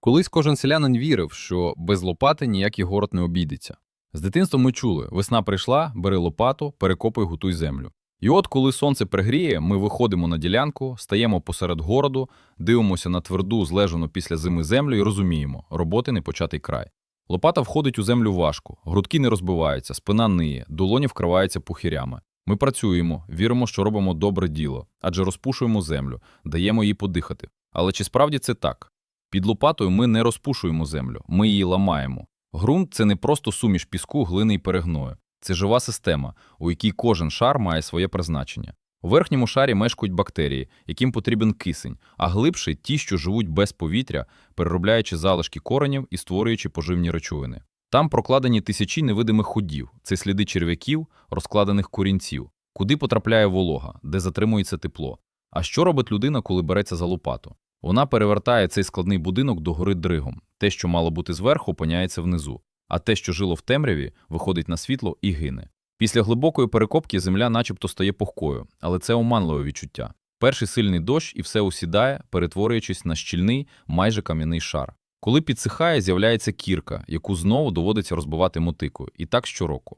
Колись кожен селянин вірив, що без лопати ніякий город не обійдеться. З дитинства ми чули: весна прийшла, бери лопату, перекопуй, готуй землю. І от, коли сонце пригріє, ми виходимо на ділянку, стаємо посеред городу, дивимося на тверду, злежану після зими землю і розуміємо, роботи не початий край. Лопата входить у землю важко, грудки не розбиваються, спина ниє, долоні вкриваються пухирями. Ми працюємо, віримо, що робимо добре діло, адже розпушуємо землю, даємо їй подихати. Але чи справді це так? Під лопатою ми не розпушуємо землю, ми її ламаємо. Ґрунт це не просто суміш піску, глини і перегною. Це жива система, у якій кожен шар має своє призначення. У верхньому шарі мешкають бактерії, яким потрібен кисень, а глибші ті, що живуть без повітря, переробляючи залишки коренів і створюючи поживні речовини. Там прокладені тисячі невидимих ходів, це сліди черв'яків, розкладених корінців, куди потрапляє волога, де затримується тепло. А що робить людина, коли береться за лопату? Вона перевертає цей складний будинок догори дригом. Те, що мало бути зверху, опиняється внизу, а те, що жило в темряві, виходить на світло і гине. Після глибокої перекопки земля начебто стає пухкою, але це оманливе відчуття. Перший сильний дощ і все усідає, перетворюючись на щільний, майже кам'яний шар. Коли підсихає, з'являється кірка, яку знову доводиться розбивати мотикою, і так щороку.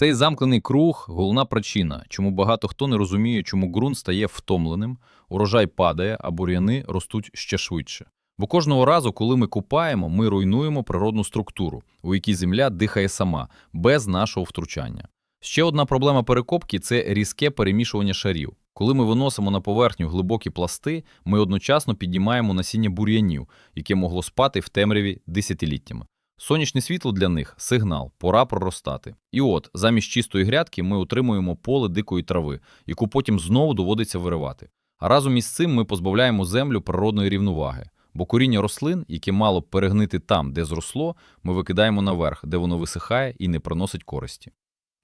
Цей замкнений круг головна причина, чому багато хто не розуміє, чому ґрунт стає втомленим, урожай падає, а бур'яни ростуть ще швидше. Бо кожного разу, коли ми купаємо, ми руйнуємо природну структуру, у якій земля дихає сама, без нашого втручання. Ще одна проблема перекопки це різке перемішування шарів. Коли ми виносимо на поверхню глибокі пласти, ми одночасно піднімаємо насіння бур'янів, яке могло спати в темряві десятиліттями. Сонячне світло для них сигнал, пора проростати. І от, замість чистої грядки ми отримуємо поле дикої трави, яку потім знову доводиться виривати. А разом із цим ми позбавляємо землю природної рівноваги, бо коріння рослин, яке мало б перегнити там, де зросло, ми викидаємо наверх, де воно висихає і не приносить користі.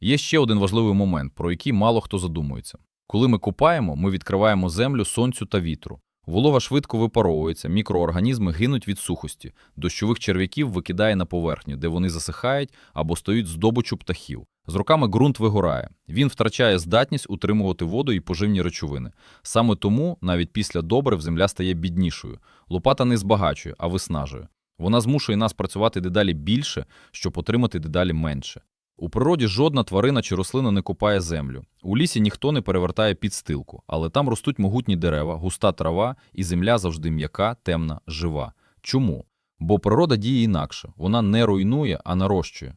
Є ще один важливий момент, про який мало хто задумується. Коли ми купаємо, ми відкриваємо землю сонцю та вітру. Волога швидко випаровується, мікроорганізми гинуть від сухості, дощових черв'яків викидає на поверхню, де вони засихають або стають здобичу птахів. З роками ґрунт вигорає. Він втрачає здатність утримувати воду і поживні речовини. Саме тому, навіть після добрив, земля стає біднішою. Лопата не збагачує, а виснажує. Вона змушує нас працювати дедалі більше, щоб отримати дедалі менше. У природі жодна тварина чи рослина не копає землю. У лісі ніхто не перевертає підстилку, але там ростуть могутні дерева, густа трава, і земля завжди м'яка, темна, жива. Чому? Бо природа діє інакше. Вона не руйнує, а нарощує.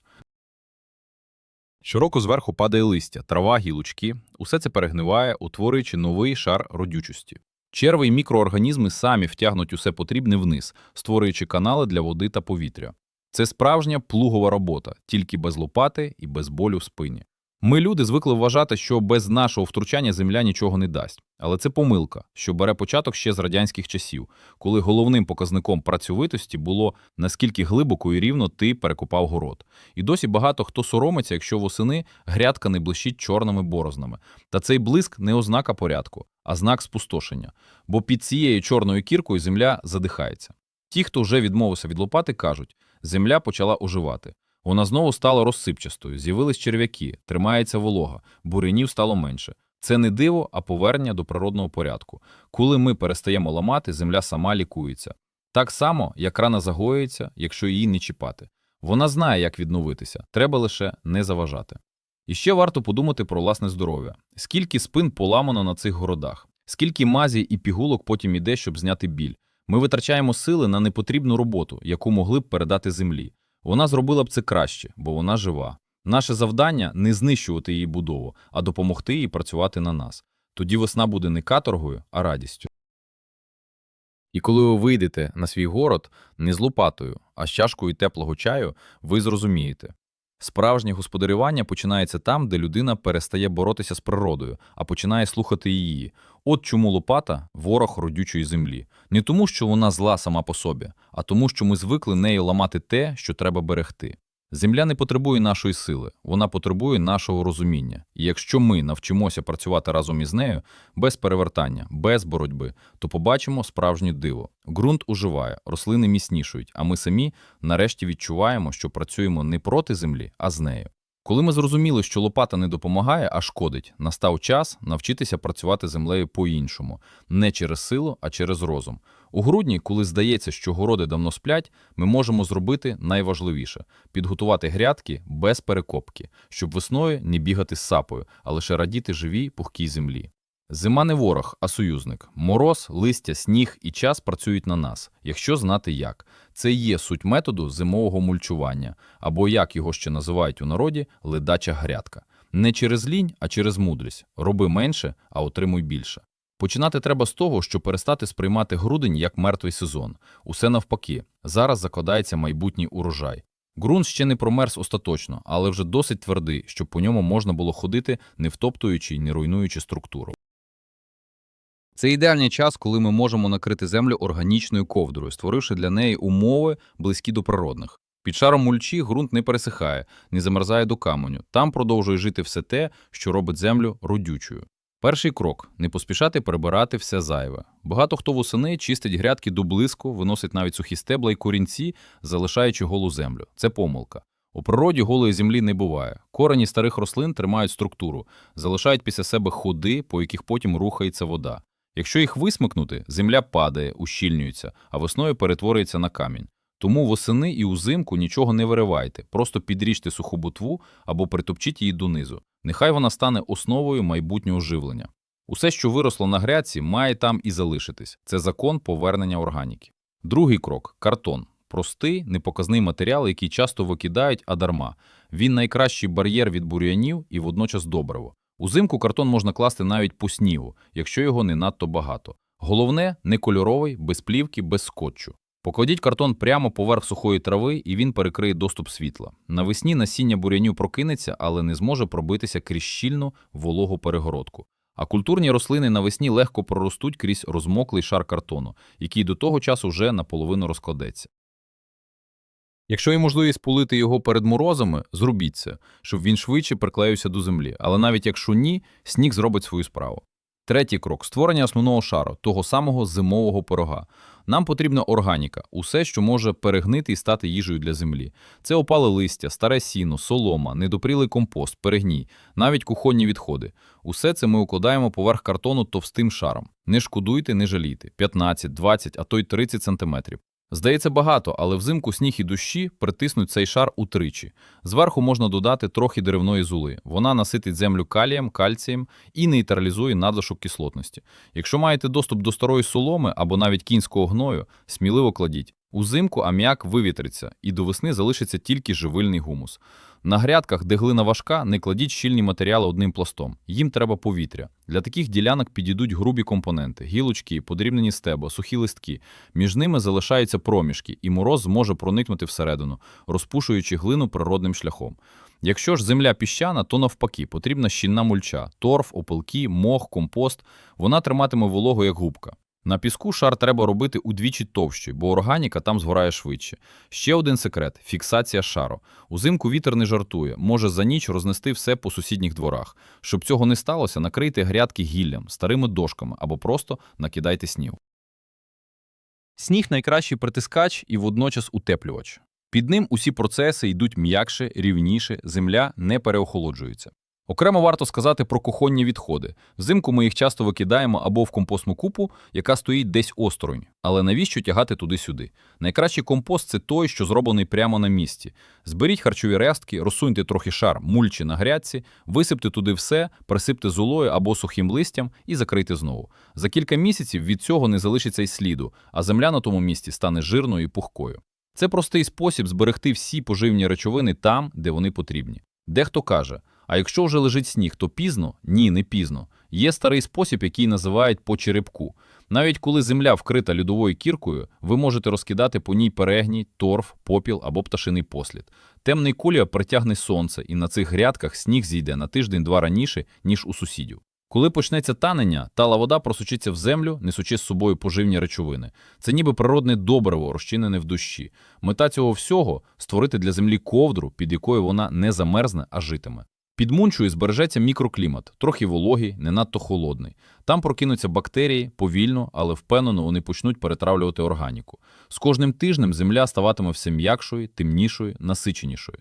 Щороку зверху падає листя, трава, гілочки. Усе це перегниває, утворюючи новий шар родючості. Черви і мікроорганізми самі втягнуть усе потрібне вниз, створюючи канали для води та повітря. Це справжня плугова робота, тільки без лопати і без болю в спині. Ми, люди, звикли вважати, що без нашого втручання земля нічого не дасть. Але це помилка, що бере початок ще з радянських часів, коли головним показником працьовитості було наскільки глибоко і рівно ти перекопав город. І досі багато хто соромиться, якщо восени грядка не блищить чорними борознами. Та цей блиск не ознака порядку, а знак спустошення. Бо під цією чорною кіркою земля задихається. Ті, хто вже відмовився від лопати, кажуть, земля почала оживати. Вона знову стала розсипчастою, з'явились черв'яки, тримається волога, бурянів стало менше. Це не диво, а повернення до природного порядку. Коли ми перестаємо ламати, земля сама лікується. Так само, як рана загоюється, якщо її не чіпати. Вона знає, як відновитися, треба лише не заважати. І ще варто подумати про власне здоров'я. Скільки спин поламано на цих городах, скільки мазі і пігулок потім іде, щоб зняти біль. Ми витрачаємо сили на непотрібну роботу, яку могли б передати землі. Вона зробила б це краще, бо вона жива. Наше завдання не знищувати її будову, а допомогти їй працювати на нас. Тоді весна буде не каторгою, а радістю. І коли ви вийдете на свій город не з лопатою, а з чашкою теплого чаю, ви зрозумієте. Справжнє господарювання починається там, де людина перестає боротися з природою, а починає слухати її. От чому лопата ворог родючої землі. Не тому, що вона зла сама по собі, а тому, що ми звикли нею ламати те, що треба берегти. Земля не потребує нашої сили, вона потребує нашого розуміння. І якщо ми навчимося працювати разом із нею, без перевертання, без боротьби, то побачимо справжнє диво. Ґрунт уживає, рослини міцнішують, а ми самі нарешті відчуваємо, що працюємо не проти землі, а з нею. Коли ми зрозуміли, що лопата не допомагає, а шкодить, настав час навчитися працювати землею по-іншому, не через силу, а через розум. У грудні, коли здається, що городи давно сплять, ми можемо зробити найважливіше підготувати грядки без перекопки, щоб весною не бігати з сапою, а лише радіти живій пухкій землі. Зима не ворог, а союзник. Мороз, листя, сніг і час працюють на нас, якщо знати як. Це є суть методу зимового мульчування, або як його ще називають у народі, ледача грядка. Не через лінь, а через мудрість. Роби менше, а отримуй більше. Починати треба з того, що перестати сприймати грудень як мертвий сезон. Усе навпаки, зараз закладається майбутній урожай. Ґрунт ще не промерз остаточно, але вже досить твердий, щоб по ньому можна було ходити, не втоптуючи й не руйнуючи структуру. Це ідеальний час, коли ми можемо накрити землю органічною ковдрою, створивши для неї умови, близькі до природних. Під шаром мульчі ґрунт не пересихає, не замерзає до каменю. Там продовжує жити все те, що робить землю родючою. Перший крок не поспішати перебирати все зайве. Багато хто восени чистить грядки до блиску, виносить навіть сухі стебла і корінці, залишаючи голу землю. Це помилка. У природі голої землі не буває. Корені старих рослин тримають структуру, залишають після себе ходи, по яких потім рухається вода. Якщо їх висмикнути, земля падає, ущільнюється, а весною перетворюється на камінь. Тому восени і узимку нічого не виривайте, просто підріжте суху ботву або притопчіть її донизу. Нехай вона стане основою майбутнього живлення. Усе, що виросло на грядці, має там і залишитись. Це закон повернення органіки. Другий крок картон. Простий, непоказний матеріал, який часто викидають, а дарма. Він найкращий бар'єр від бур'янів і водночас добриво. Узимку картон можна класти навіть по снігу, якщо його не надто багато. Головне не кольоровий, без плівки, без скотчу. Покладіть картон прямо поверх сухої трави, і він перекриє доступ світла. Навесні насіння бур'янів прокинеться, але не зможе пробитися крізь щільну вологу перегородку. А культурні рослини навесні легко проростуть крізь розмоклий шар картону, який до того часу вже наполовину розкладеться. Якщо є можливість полити його перед морозами, зробіть це, щоб він швидше приклеївся до землі. Але навіть якщо ні, сніг зробить свою справу. Третій крок створення основного шару, того самого зимового пирога. Нам потрібна органіка, усе, що може перегнити і стати їжею для землі. Це опале листя, старе сіно, солома, недопрілий компост, перегній, навіть кухонні відходи. Усе це ми укладаємо поверх картону товстим шаром. Не шкодуйте, не жалійте 15, 20, а то й 30 сантиметрів. Здається багато, але взимку сніг і дощі притиснуть цей шар утричі. Зверху можна додати трохи деревної зули. Вона наситить землю калієм, кальцієм і нейтралізує надлишок кислотності. Якщо маєте доступ до старої соломи або навіть кінського гною, сміливо кладіть. Узимку аміак вивітриться, і до весни залишиться тільки живильний гумус. На грядках, де глина важка, не кладіть щільні матеріали одним пластом. Їм треба повітря. Для таких ділянок підійдуть грубі компоненти: гілочки, подрібнені стеба, сухі листки. Між ними залишаються проміжки, і мороз зможе проникнути всередину, розпушуючи глину природним шляхом. Якщо ж земля піщана, то навпаки, потрібна щільна мульча, торф, опилки, мох, компост. Вона триматиме вологу як губка. На піску шар треба робити удвічі товщий, бо органіка там згорає швидше. Ще один секрет фіксація шару. Узимку вітер не жартує, може за ніч рознести все по сусідніх дворах. Щоб цього не сталося, накрийте грядки гіллям, старими дошками або просто накидайте снів. Сніг найкращий притискач і водночас утеплювач. Під ним усі процеси йдуть м'якше, рівніше, земля не переохолоджується. Окремо варто сказати про кухонні відходи. Взимку ми їх часто викидаємо або в компостну купу, яка стоїть десь осторонь. Але навіщо тягати туди-сюди? Найкращий компост це той, що зроблений прямо на місці. Зберіть харчові рештки, розсуньте трохи шар мульчі на грядці, висипте туди все, присипте золою або сухим листям і закрийте знову. За кілька місяців від цього не залишиться й сліду, а земля на тому місці стане жирною і пухкою. Це простий спосіб зберегти всі поживні речовини там, де вони потрібні. Дехто каже: а якщо вже лежить сніг, то пізно? Ні, не пізно. Є старий спосіб, який називають по черепку. Навіть коли земля вкрита льодовою кіркою, ви можете розкидати по ній перегній, торф, попіл або пташиний послід. Темний кулія притягне сонце, і на цих грядках сніг зійде на тиждень-два раніше, ніж у сусідів. Коли почнеться танення, тала вода просочиться в землю, несучи з собою поживні речовини. Це ніби природне добриво, розчинене в душі. Мета цього всього створити для землі ковдру, під якою вона не замерзне, а житиме. Під мунчою збережеться мікроклімат, трохи вологий, не надто холодний. Там прокинуться бактерії повільно, але впевнено вони почнуть перетравлювати органіку. З кожним тижнем земля ставатиме все м'якшою, темнішою, насиченішою.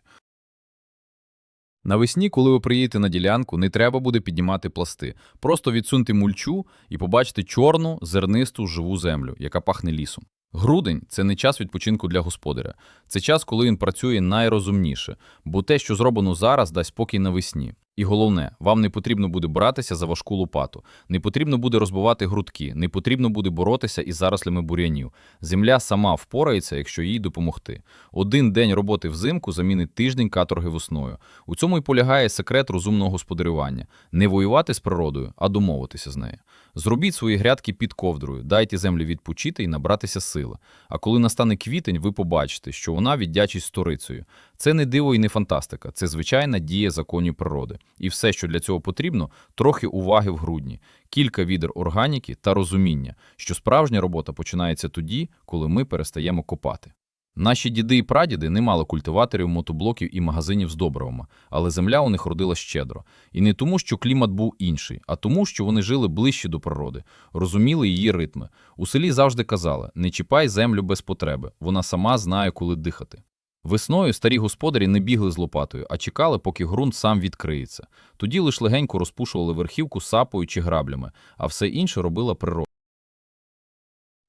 Навесні, коли ви приїдете на ділянку, не треба буде піднімати пласти. Просто відсуньте мульчу і побачите чорну, зернисту, живу землю, яка пахне лісом. Грудень це не час відпочинку для господаря. Це час, коли він працює найрозумніше, бо те, що зроблено зараз, дасть спокій навесні. І головне, вам не потрібно буде братися за важку лопату, не потрібно буде розбивати грудки, не потрібно буде боротися із зарослями бур'янів. Земля сама впорається, якщо їй допомогти. Один день роботи взимку замінить тиждень каторги весною. У цьому і полягає секрет розумного господарювання не воювати з природою, а домовитися з нею. Зробіть свої грядки під ковдрою, дайте землі відпочити і набратися сили. А коли настане квітень, ви побачите, що вона віддячить сторицею. Це не диво і не фантастика, це звичайна дія законів природи. І все, що для цього потрібно, трохи уваги в грудні, кілька відер органіки та розуміння, що справжня робота починається тоді, коли ми перестаємо копати. Наші діди і прадіди не мали культиваторів, мотоблоків і магазинів з добривами, але земля у них родила щедро. І не тому, що клімат був інший, а тому, що вони жили ближче до природи, розуміли її ритми. У селі завжди казали: не чіпай землю без потреби, вона сама знає, коли дихати. Весною старі господарі не бігли з лопатою, а чекали, поки ґрунт сам відкриється. Тоді лиш легенько розпушували верхівку сапою чи граблями, а все інше робила природа.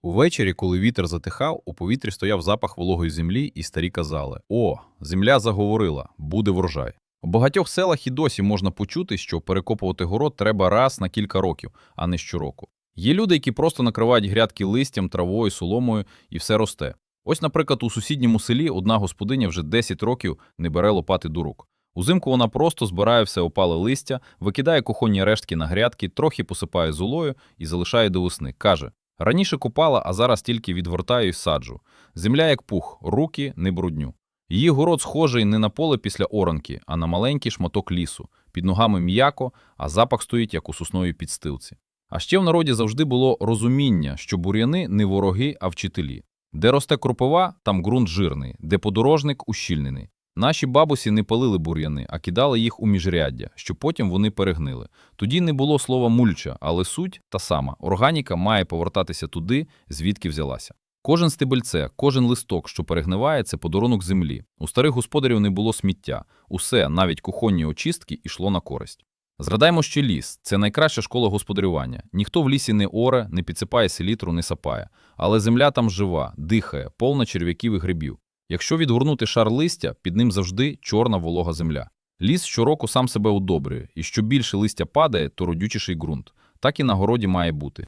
Увечері, коли вітер затихав, у повітрі стояв запах вологої землі, і старі казали: О, земля заговорила, буде врожай. У багатьох селах і досі можна почути, що перекопувати город треба раз на кілька років, а не щороку. Є люди, які просто накривають грядки листям, травою, соломою, і все росте. Ось, наприклад, у сусідньому селі одна господиня вже 10 років не бере лопати до рук. Узимку вона просто збирає все опале листя, викидає кухонні рештки на грядки, трохи посипає золою і залишає до весни. Каже: раніше купала, а зараз тільки відвертаю і саджу. Земля як пух, руки не брудню. Її город схожий не на поле після оранки, а на маленький шматок лісу. Під ногами м'яко, а запах стоїть, як у сосновій підстилці. А ще в народі завжди було розуміння, що бур'яни не вороги, а вчителі. Де росте кропива, там ґрунт жирний, де подорожник ущільнений. Наші бабусі не палили бур'яни, а кидали їх у міжряддя, щоб потім вони перегнили. Тоді не було слова мульча, але суть та сама. Органіка має повертатися туди, звідки взялася. Кожен стебельце, кожен листок, що перегниває, це подарунок землі. У старих господарів не було сміття. Усе, навіть кухонні очистки, йшло на користь. Згадаймо, що ліс це найкраща школа господарювання. Ніхто в лісі не оре, не підсипає селітру, не сапає. Але земля там жива, дихає, повна черв'яків і грибів. Якщо відгорнути шар листя, під ним завжди чорна волога земля. Ліс щороку сам себе удобрює, і що більше листя падає, то родючіший ґрунт. Так і на городі має бути.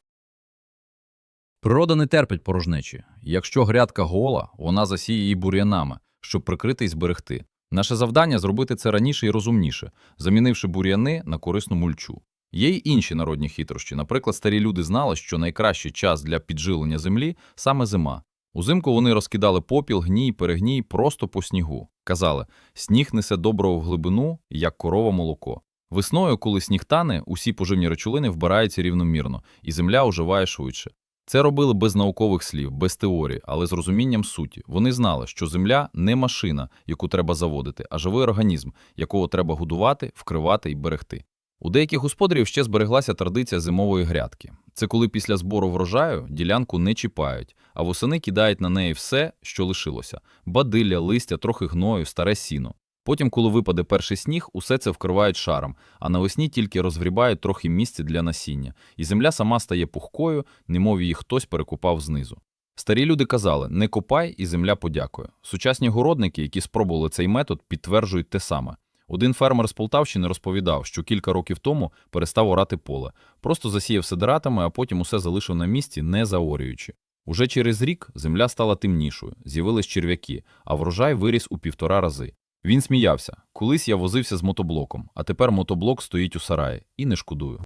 Природа не терпить порожнечі. Якщо грядка гола, вона засіє її бур'янами, щоб прикрити і зберегти. Наше завдання зробити це раніше і розумніше, замінивши бур'яни на корисну мульчу. Є й інші народні хитрощі. Наприклад, старі люди знали, що найкращий час для піджилення землі саме зима. Узимку вони розкидали попіл, гній, перегній просто по снігу. Казали, сніг несе доброго в глибину, як корова молоко. Весною, коли сніг тане, усі поживні речовини вбираються рівномірно, і земля оживає швидше. Це робили без наукових слів, без теорії, але з розумінням суті. Вони знали, що земля не машина, яку треба заводити, а живий організм, якого треба годувати, вкривати і берегти. У деяких господарів ще збереглася традиція зимової грядки. Це коли після збору врожаю ділянку не чіпають, а восени кидають на неї все, що лишилося: бадилля, листя, трохи гною, старе сіно. Потім, коли випаде перший сніг, усе це вкривають шаром, а навесні тільки розгрібають трохи місця для насіння, і земля сама стає пухкою, немов її хтось перекопав знизу. Старі люди казали: не копай, і земля подякує. Сучасні городники, які спробували цей метод, підтверджують те саме. Один фермер з Полтавщини розповідав, що кілька років тому перестав орати поле, просто засіяв сидератами, а потім усе залишив на місці, не заорюючи. Уже через рік земля стала темнішою, з'явились черв'яки, а врожай виріс у півтора рази. Він сміявся. Колись я возився з мотоблоком, а тепер мотоблок стоїть у сараї і не шкодую.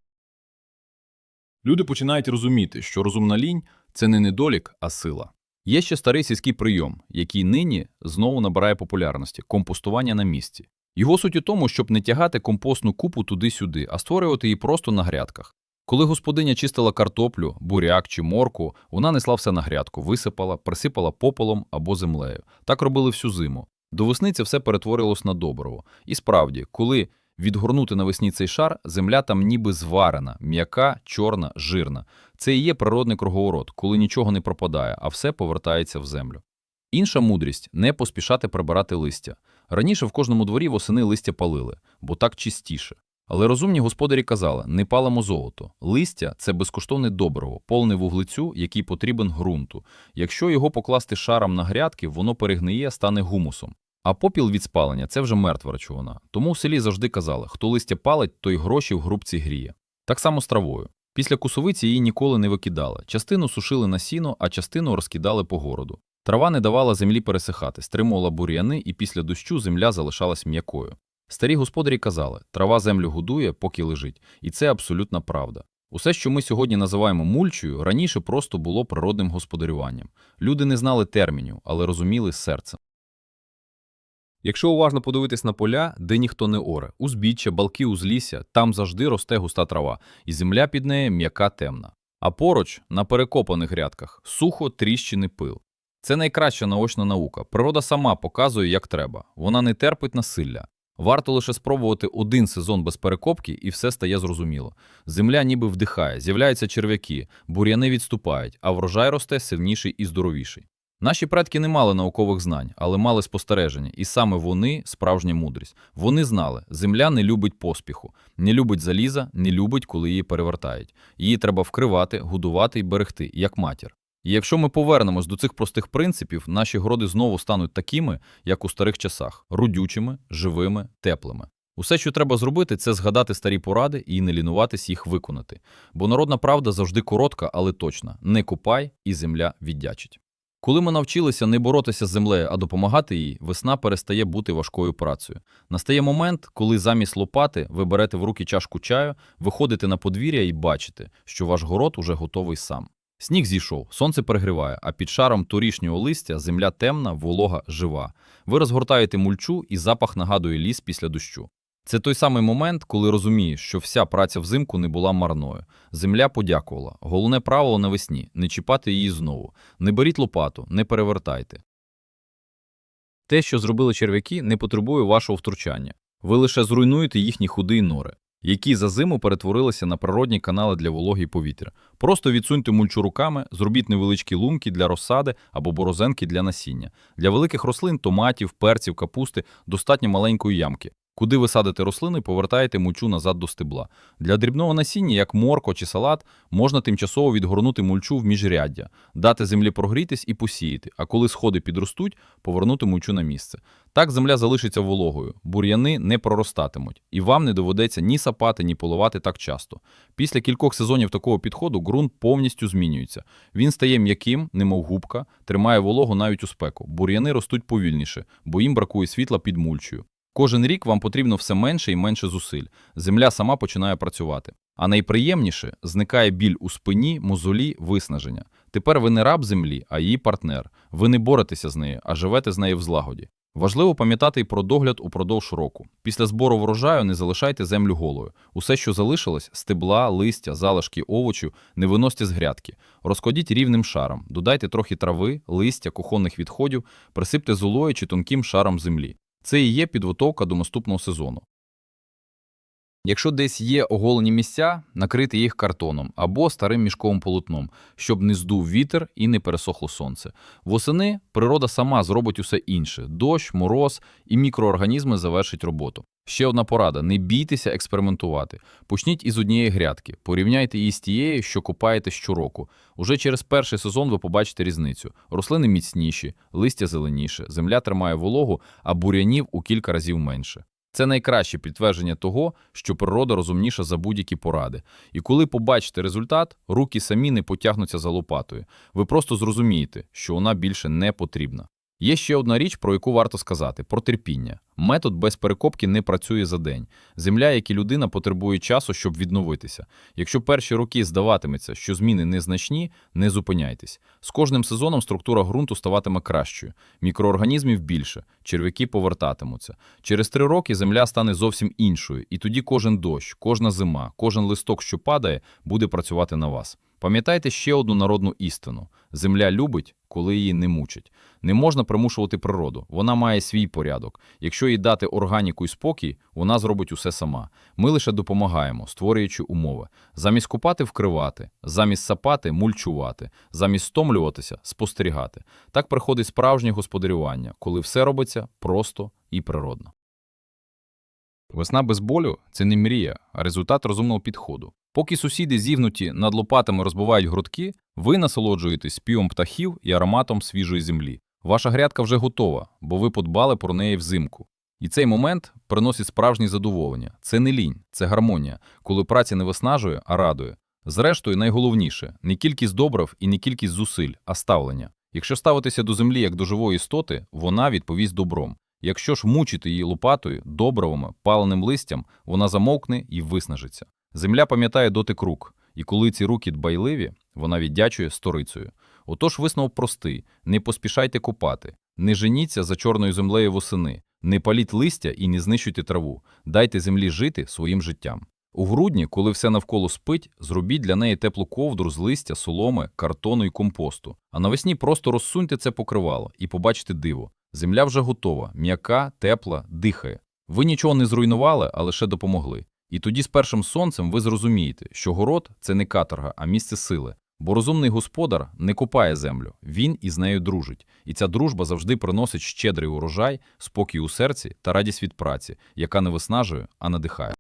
Люди починають розуміти, що розумна лінь це не недолік, а сила. Є ще старий сільський прийом, який нині знову набирає популярності компостування на місці. Його суть у тому, щоб не тягати компостну купу туди-сюди, а створювати її просто на грядках. Коли господиня чистила картоплю, буряк чи морку, вона несла все на грядку, висипала, присипала попелом або землею. Так робили всю зиму. До весни це все перетворилось на добриво. І справді, коли відгорнути навесні цей шар, земля там ніби зварена, м'яка, чорна, жирна. Це і є природний круговорот, коли нічого не пропадає, а все повертається в землю. Інша мудрість не поспішати прибирати листя. Раніше в кожному дворі восени листя палили, бо так чистіше. Але розумні господарі казали, не палимо золото. Листя – це безкоштовне добриво, повне вуглецю, який потрібен ґрунту. Якщо його покласти шаром на грядки, воно перегниє, стане гумусом. А попіл від спалення – це вже мертва речовина. Тому в селі завжди казали, хто листя палить, той гроші в грубці гріє. Так само з травою. Після кусовиці її ніколи не викидали. Частину сушили на сіно, а частину розкидали по городу. Трава не давала землі пересихати, стримувала бур'яни, і після дощу земля залишалась м'якою. Старі господарі казали, трава землю годує, поки лежить, і це абсолютна правда. Усе, що ми сьогодні називаємо мульчою, раніше просто було природним господарюванням. Люди не знали термінів, але розуміли серцем. Якщо уважно подивитись на поля, де ніхто не оре, узбіччя, балки узлісся, там завжди росте густа трава, і земля під нею м'яка темна. А поруч, на перекопаних грядках, сухо тріщини пил. Це найкраща наочна наука. Природа сама показує, як треба. Вона не терпить насилля. Варто лише спробувати один сезон без перекопки, і все стає зрозуміло. Земля ніби вдихає, з'являються черв'яки, бур'яни відступають, а врожай росте сильніший і здоровіший. Наші предки не мали наукових знань, але мали спостереження, і саме вони справжня мудрість. Вони знали, земля не любить поспіху, не любить заліза, не любить, коли її перевертають. Її треба вкривати, годувати і берегти, як матір. І якщо ми повернемось до цих простих принципів, наші городи знову стануть такими, як у старих часах родючими, живими, теплими. Усе, що треба зробити, це згадати старі поради і не лінуватись їх виконати. Бо народна правда завжди коротка, але точна: не купай, і земля віддячить. Коли ми навчилися не боротися з землею, а допомагати їй, весна перестає бути важкою працею. Настає момент, коли замість лопати ви берете в руки чашку чаю, виходите на подвір'я і бачите, що ваш город уже готовий сам. Сніг зійшов, сонце перегріває, а під шаром торішнього листя земля темна, волога, жива. Ви розгортаєте мульчу, і запах нагадує ліс після дощу. Це той самий момент, коли розумієш, що вся праця взимку не була марною. Земля подякувала. Головне правило навесні – не чіпати її знову. Не беріть лопату, не перевертайте. Те, що зробили черв'яки, не потребує вашого втручання. Ви лише зруйнуєте їхні худи й нори, які за зиму перетворилися на природні канали для вологи і повітря. Просто відсуньте мульчу руками, зробіть невеличкі лунки для розсади або борозенки для насіння. Для великих рослин, томатів, перців, капусти достатньо маленької ямки. Куди ви садите рослини, повертаєте мульчу назад до стебла. Для дрібного насіння, як морко чи салат, можна тимчасово відгорнути мульчу в міжряддя, дати землі прогрітись і посіяти, а коли сходи підростуть, повернути мульчу на місце. Так земля залишиться вологою, бур'яни не проростатимуть, і вам не доведеться ні сапати, ні поливати так часто. Після кількох сезонів такого підходу ґрунт повністю змінюється. Він стає м'яким, немов губка, тримає вологу навіть у спеку. Бур'яни ростуть повільніше, бо їм бракує світла під мульчою. Кожен рік вам потрібно все менше і менше зусиль. Земля сама починає працювати. А найприємніше зникає біль у спині, мозолі, виснаження. Тепер ви не раб землі, а її партнер. Ви не боретеся з нею, а живете з нею в злагоді. Важливо пам'ятати і про догляд упродовж року. Після збору врожаю не залишайте землю голою. Усе, що залишилось стебла, листя, залишки овочів, не виносьте з грядки. Розкладіть рівним шаром, додайте трохи трави, листя, кухонних відходів, присипте золою чи тонким шаром землі. Це і є підготовка до наступного сезону. Якщо десь є оголені місця, накрити їх картоном або старим мішковим полотном, щоб не здув вітер і не пересохло сонце. Восени природа сама зробить усе інше: дощ, мороз і мікроорганізми завершать роботу. Ще одна порада: не бійтеся експериментувати. Почніть із однієї грядки, порівняйте її з тією, що купаєте щороку. Уже через перший сезон ви побачите різницю. Рослини міцніші, листя зеленіше, земля тримає вологу, а бур'янів у кілька разів менше. Це найкраще підтвердження того, що природа розумніша за будь-які поради. І коли побачите результат, руки самі не потягнуться за лопатою. Ви просто зрозумієте, що вона більше не потрібна. Є ще одна річ, про яку варто сказати: про терпіння. Метод без перекопки не працює за день. Земля, як і людина, потребує часу, щоб відновитися. Якщо перші роки здаватиметься, що зміни незначні, не зупиняйтесь. З кожним сезоном структура ґрунту ставатиме кращою, мікроорганізмів більше, черв'яки повертатимуться. Через три роки земля стане зовсім іншою, і тоді кожен дощ, кожна зима, кожен листок, що падає, буде працювати на вас. Пам'ятайте ще одну народну істину: земля любить, коли її не мучать. Не можна примушувати природу, вона має свій порядок. Якщо їй дати органіку і спокій, вона зробить усе сама. Ми лише допомагаємо, створюючи умови. Замість купати вкривати, замість сапати мульчувати, замість стомлюватися спостерігати. Так приходить справжнє господарювання, коли все робиться просто і природно. Весна без болю це не мрія, а результат розумного підходу. Поки сусіди зігнуті над лопатами розбивають грудки, ви насолоджуєтесь співом птахів і ароматом свіжої землі. Ваша грядка вже готова, бо ви подбали про неї взимку. І цей момент приносить справжнє задоволення. Це не лінь, це гармонія, коли праця не виснажує, а радує. Зрештою, найголовніше не кількість добрив і не кількість зусиль, а ставлення. Якщо ставитися до землі як до живої істоти, вона відповість добром. Якщо ж мучити її лопатою, добривами, паленим листям, вона замовкне і виснажиться. Земля пам'ятає дотик рук, і коли ці руки дбайливі, вона віддячує сторицею. Отож висновок простий: не поспішайте копати, не женіться за чорною землею восени, не паліть листя і не знищуйте траву. Дайте землі жити своїм життям. У грудні, коли все навколо спить, зробіть для неї теплу ковдру з листя, соломи, картону і компосту. А навесні просто розсуньте це покривало і побачите диво. Земля вже готова, м'яка, тепла, дихає. Ви нічого не зруйнували, а лише допомогли. І тоді з першим сонцем ви зрозумієте, що город це не каторга, а місце сили. Бо розумний господар не купає землю, він із нею дружить. І ця дружба завжди приносить щедрий урожай, спокій у серці та радість від праці, яка не виснажує, а надихає.